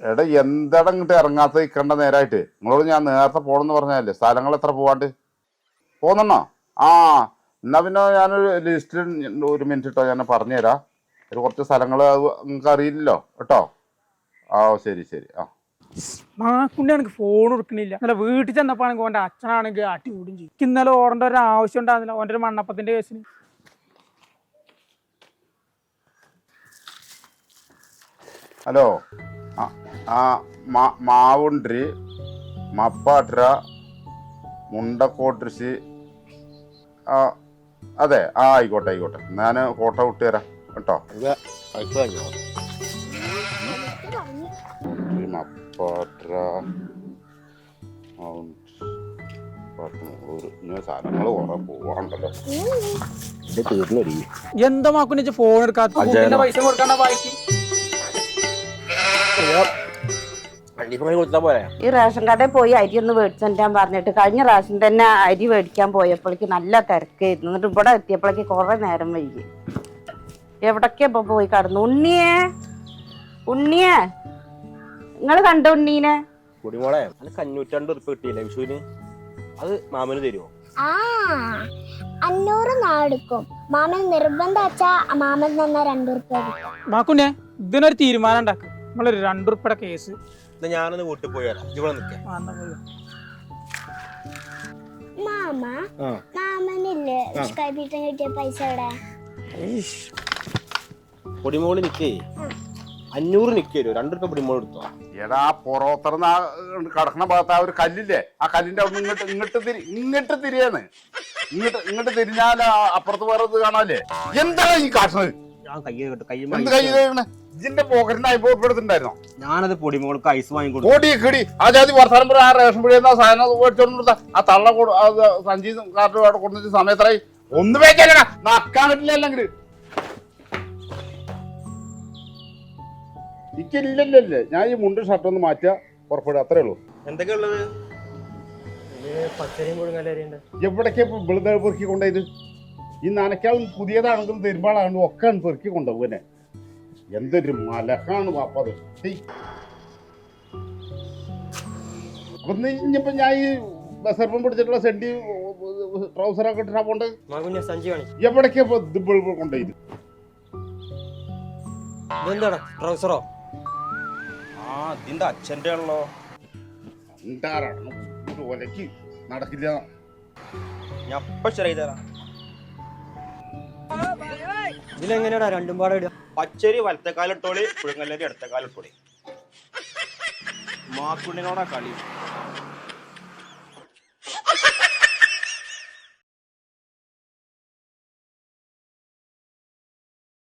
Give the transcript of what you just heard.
എടാ എന്താണ് ഇങ്ങോട്ട് ഇറങ്ങാത്ത ഇക്കണ്ട നേരായിട്ട്? നിങ്ങളോട് ഞാൻ നേരത്തെ പോണെന്ന് പറഞ്ഞാലേ സ്ഥലങ്ങൾ എത്ര പോവാണ്ട്? പോന്നെണ്ണോ? ആ എന്നാ പിന്നെ ഞാനൊരു ലിസ്റ്റിൽ ഒരു മിനിറ്റ് ഇട്ടോ ഞാൻ പറഞ്ഞുതരാം ഒരു കുറച്ച് സ്ഥലങ്ങൾ നിങ്ങൾക്ക് അറിയില്ലല്ലോ കേട്ടോ? ആ ശരി ശരി ആ. മാക്കുണ്ടി എനിക്ക് ഫോൺ എടുക്കണില്ല ഇന്നലെ വീട്ടിൽ ചെന്നപ്പോണെങ്കിൽ ഓന്റെ അച്ഛനാണെങ്കിൽ അടി കൂടും ചെയ്യും. ഇന്നലെ ഓടേണ്ട ഒരു ആവശ്യം ഉണ്ടാകുന്നില്ല ഓന്റെ ഒരു മണ്ണപ്പത്തിന്റെ കേസിന്. ഹലോ? ആ ആ മാ- മാവുണ്ടി മപ്പാട്ര മുണ്ടക്കോട്ടൃശി ആ അതെ ആ ആയിക്കോട്ടെ ആയിക്കോട്ടെ. ഞാൻ ഫോട്ടോ വിട്ട് തരാം കേട്ടോ. ഈ മപ്പാട്ര എന്താ മാക്കുണ്ടി ഫോൺ എടുക്കാത്ത പൈസ കൊടുക്കണ്ട ബാക്കി ഈ റേഷൻ കടയിൽ പോയി അരി ഒന്ന് മേടിച്ചാൻ പറഞ്ഞിട്ട് കഴിഞ്ഞ പ്രാവശ്യം തന്നെ അരി മേടിക്കാൻ പോയപ്പോഴേക്ക് നല്ല തിരക്കായിരുന്നു. എന്നിട്ട് ഇവിടെ എത്തിയപ്പോഴേക്ക് കുറെ നേരം വൈകി. എവിടൊക്കെയാ ഇപ്പൊ പോയി കടന്നു? ഉണ്ണിയെ? ഉണ്ണിയെ? നിങ്ങൾ കണ്ട ഉണ്ണീനെ? കുടിമോളെ അത് അഞ്ഞൂറ്റണ്ട് ഉറുപ്പ് കിട്ടിയില്ലേ വിഷുവിന്? അത് മാമന് തരുമോ ആ അഞ്ഞൂറ് നാടെടുക്കും മാമൻ നിർബന്ധം വെച്ചാ മാമൻ തന്ന രണ്ടു റുപ്യ ഇതിനൊരു തീരുമാനം ഉണ്ടാക്കും. നമ്മളൊരു രണ്ടുറുപ്പയുടെ കേസ് എന്നാ ഞാനൊന്ന് വീട്ടിൽ പോയി വരാം. ഇവിടെ നിൽക്കേ. മാമ. മാമനില്ലേ? കിട്ടിയ പൈസ എവിടെ? പൊടിമോൾ നിക്കേ. അഞ്ഞൂറ് നിക്കരുോ രണ്ടു രൂപ പൊടിമോൾ എടുത്തോ? എടാ പുറത്തിറന്ന് ആ കടക്കണ ഭാഗത്ത് ആ ഒരു കല്ലില്ലേ? ആ കല്ലിന്റെ അവിടെ ഇങ്ങോട്ട് ഇങ്ങോട്ട് തിരി ഇങ്ങോട്ട് തിരിയാന്ന് ഇങ്ങോട്ട് ഇങ്ങോട്ട് തിരിഞ്ഞാൽ അപ്പുറത്ത് വേറെ ഇത് കാണാല്ലേ? എന്താ ഈ കാട്ടണത്? ഞാൻ കൈ എന്ത് കൈ കഴിയണ ഇതിന്റെ പോക്കറ്റിന് അനുഭവപ്പെടുത്തുണ്ടായിരുന്നോ ഞാനത് പൊടിമോൾക്ക് ഐസ് വാങ്ങിക്കൊടുത്തു. ഓടി കിടി. ആ ജാതി വർത്താനം പറ ആ റേഷൻ പിടിയുന്ന സാധനം മേടിച്ചോണ്ട് ആ തള്ള കൊടു ആ സഞ്ചി കാർഡ് അവിടെ കൊടുത്തിട്ട് സമയത്തായി ഒന്ന് വേക്കാനാ നക്കാൻ പറ്റില്ല അല്ലെങ്കിൽ ഇക്കില്ലല്ലേ ഞാൻ ഈ മുണ്ട് ഷർട്ട് ഒന്ന് മാറ്റുക പുറപ്പെടുക അത്രേ ഉള്ളൂ. എന്തൊക്കെയാ ഉള്ളത് പച്ചരിയും പുഴുങ്ങലരിയുണ്ട് എവിടേക്കാ ഇപ്പൊ വെളുതെ പെറുക്കി കൊണ്ടുപോയത്? ഈ നനയ്ക്കാളും പുതിയതാണെങ്കിലും തിരുമ്പാളാണെങ്കിലും ഒക്കെ പെറുക്കി കൊണ്ടുപോകുന്നെ എന്തൊരു മലഹാണ് വാപ്പത്. അപ്പൊ ഇനിയിപ്പോ ഞാൻ ഈ ബസർപ്പം പിടിച്ചിട്ടുള്ള സെണ്ടി ട്രൗസറൊക്കെ ഇട്ടാ പോണ്ട് എവിടേക്കാ കൊണ്ടുപോയി ഇത് വെളുതെ ട്രൗസറോ? ആ ഇതിന്റെ അച്ഛന്റെ ആണല്ലോ. എന്താറാണ് ഒലക്ക് നടക്കില്ല. ഞാൻ അപ്പൊ ശരിയായി തരാം. ഇതിലെങ്ങനെയാടാ രണ്ടും പാടെ ഇടുക? പച്ചരി വലത്തെ കാലിട്ടോളി പുഴുങ്ങല്ലരി കാലിട്ടോളി. മാക്കുണ്ണിനോടാ കളി.